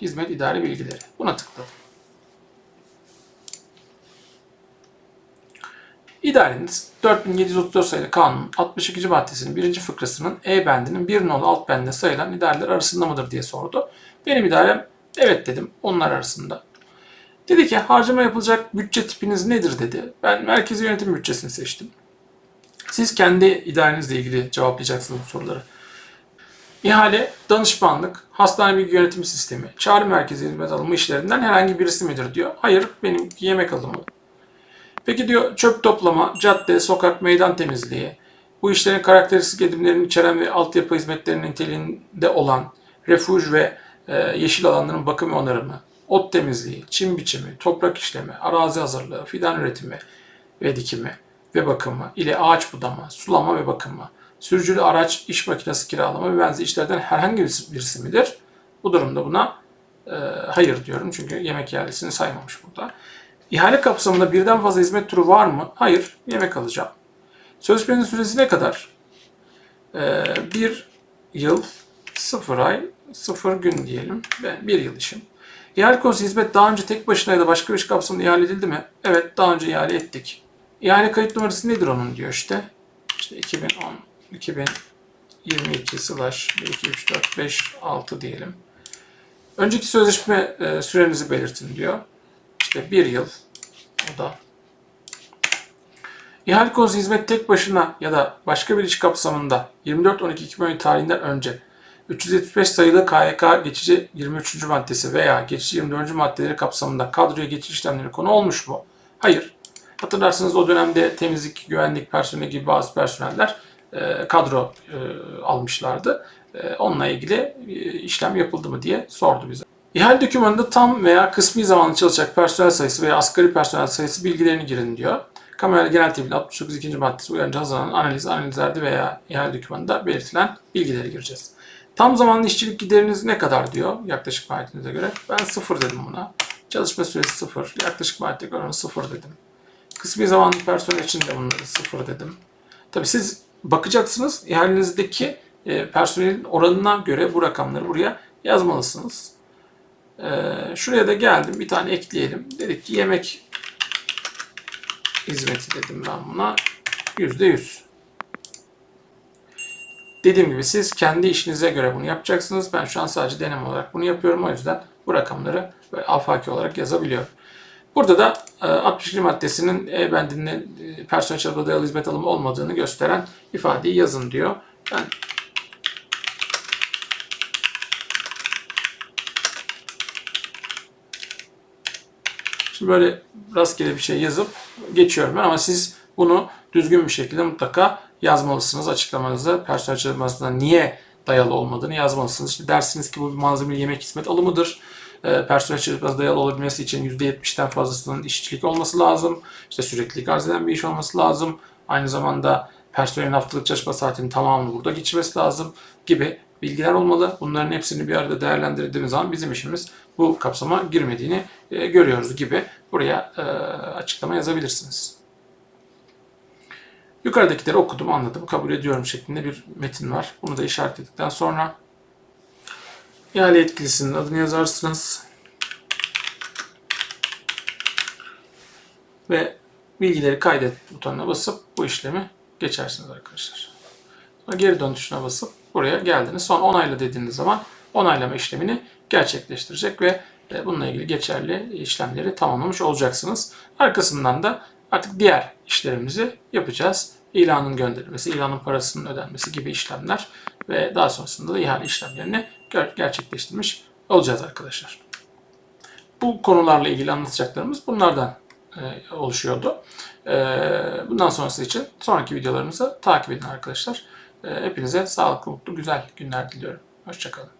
Hizmet idare bilgileri. Buna tıkladım. İdareniz 4734 sayılı kanunun 62. maddesinin 1. fıkrasının E bendinin bir nolu alt bendine sayılan idareler arasında mıdır diye sordu. Benim idarem evet dedim onlar arasında. Dedi ki harcama yapılacak bütçe tipiniz nedir dedi. Ben merkezi yönetim bütçesini seçtim. Siz kendi idarenizle ilgili cevaplayacaksınız bu soruları. İhale, danışmanlık, hastane bilgi yönetim sistemi, çağrı merkezi hizmet alımı işlerinden herhangi birisi midir diyor. Hayır, benim yemek alımı. Peki diyor çöp toplama, cadde, sokak, meydan temizliği, bu işlerin karakteristik edimlerini içeren ve altyapı hizmetlerinin niteliğinde olan refuj ve e, yeşil alanların bakım ve onarımı, ot temizliği, çim biçimi, toprak işleme, arazi hazırlığı, fidan üretimi ve dikimi ve bakımı ile ağaç budama, sulama ve bakımı, sürücülü araç, iş makinesi kiralama ve benzeri işlerden herhangi birisi, midir? Bu durumda buna e, hayır diyorum çünkü yemek ihalesini saymamış burada. İhale kapsamında birden fazla hizmet türü var mı? Hayır, yemek alacağım. Sözleşmenin süresi ne kadar? Ee, bir yıl, sıfır ay, sıfır gün diyelim. Ben bir yıl işim. İhale konusu hizmet daha önce tek başına ya da başka bir iş kapsamında ihale edildi mi? Evet, daha önce ihale ettik. İhale kayıt numarası nedir onun diyor işte. İşte 2010, 2022 slash 1, 2, 3, 4, 5, 6 diyelim. Önceki sözleşme e, sürenizi belirtin diyor. İşte bir yıl. O da. İhale konusu hizmet tek başına ya da başka bir iş kapsamında 24-12-2017 tarihinden önce 375 sayılı KYK geçici 23. maddesi veya geçici 24. maddeleri kapsamında kadroya geçiş işlemleri konu olmuş mu? Hayır. Hatırlarsınız o dönemde temizlik, güvenlik personeli gibi bazı personeller kadro e, almışlardı. E, onunla ilgili e, işlem yapıldı mı diye sordu bize. İhale dokümanında tam veya kısmi zamanlı çalışacak personel sayısı veya asgari personel sayısı bilgilerini girin diyor. Kamerayla genel tebliğ 69. ikinci maddesi uyarınca hazırlanan analiz, analizlerde veya ihale dokümanında belirtilen bilgileri gireceğiz. Tam zamanlı işçilik gideriniz ne kadar diyor yaklaşık maliyetinize göre. Ben sıfır dedim buna. Çalışma süresi sıfır. Yaklaşık maliyete göre sıfır dedim. Kısmi zamanlı personel için de bunları sıfır dedim. Tabii siz bakacaksınız ihalenizdeki e, personelin oranına göre bu rakamları buraya yazmalısınız. Ee, şuraya da geldim. Bir tane ekleyelim. Dedik ki yemek hizmeti dedim ben buna. Yüzde yüz. Dediğim gibi siz kendi işinize göre bunu yapacaksınız. Ben şu an sadece deneme olarak bunu yapıyorum. O yüzden bu rakamları böyle afaki olarak yazabiliyorum. Burada da e, 62. maddesinin E bendinde e, personel çarpıda dayalı hizmet alımı olmadığını gösteren ifadeyi yazın diyor. Ben Şimdi böyle rastgele bir şey yazıp geçiyorum ben ama siz bunu düzgün bir şekilde mutlaka yazmalısınız. Açıklamanızda personel çalışmasında niye dayalı olmadığını yazmalısınız. İşte dersiniz ki bu bir malzemeli yemek hizmet alımıdır. E, personel çalışması dayalı olabilmesi için %70'den fazlasının işçilik olması lazım. İşte süreklilik arz eden bir iş olması lazım. Aynı zamanda personelin haftalık çalışma saatinin tamamını burada geçirmesi lazım gibi bilgiler olmalı. Bunların hepsini bir arada değerlendirdiğimiz zaman bizim işimiz bu kapsama girmediğini e, görüyoruz gibi buraya e, açıklama yazabilirsiniz. Yukarıdakileri okudum, anladım, kabul ediyorum şeklinde bir metin var. Bunu da işaretledikten sonra ihale etkilisinin adını yazarsınız. Ve bilgileri kaydet butonuna basıp bu işlemi geçersiniz arkadaşlar. Sonra geri dön tuşuna basıp buraya geldiniz. Son onayla dediğiniz zaman onaylama işlemini gerçekleştirecek ve e, bununla ilgili geçerli işlemleri tamamlamış olacaksınız. Arkasından da artık diğer işlerimizi yapacağız. İlanın gönderilmesi, ilanın parasının ödenmesi gibi işlemler ve daha sonrasında da ihale işlemlerini gerçekleştirmiş olacağız arkadaşlar. Bu konularla ilgili anlatacaklarımız bunlardan e, oluşuyordu. E, bundan sonrası için sonraki videolarımızı takip edin arkadaşlar. Hepinize sağlıklı, mutlu, güzel günler diliyorum. Hoşçakalın.